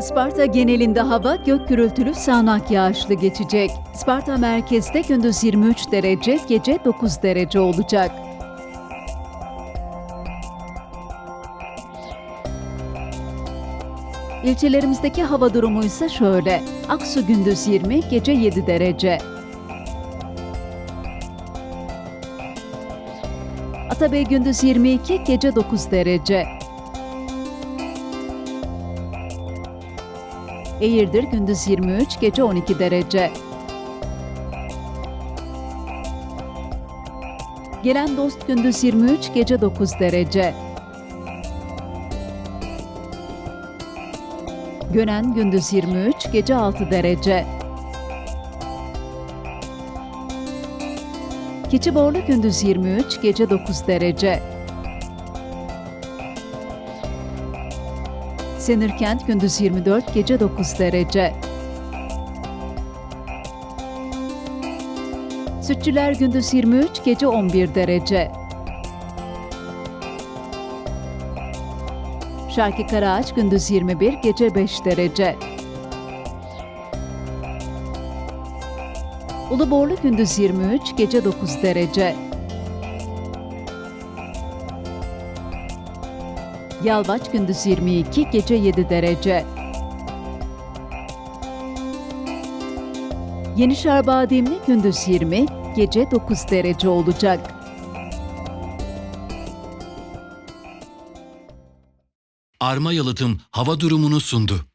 Sparta genelinde hava gök gürültülü sağanak yağışlı geçecek. Sparta merkezde gündüz 23 derece, gece 9 derece olacak. İlçelerimizdeki hava durumu ise şöyle. Aksu gündüz 20, gece 7 derece. Atabey gündüz 22, gece 9 derece. Eğirdir gündüz 23, gece 12 derece. Gelen dost gündüz 23, gece 9 derece. Gönen gündüz 23, gece 6 derece. Keçiborlu gündüz 23, gece 9 derece. Senirkent gündüz 24, gece 9 derece. Sütçüler gündüz 23, gece 11 derece. Şarkı Karaağaç gündüz 21, gece 5 derece. Uluborlu gündüz 23, gece 9 derece. Yalvaç gündüz 22, gece 7 derece. Yenişehir Bademli gündüz 20, gece 9 derece olacak. Arma Yalıtım hava durumunu sundu.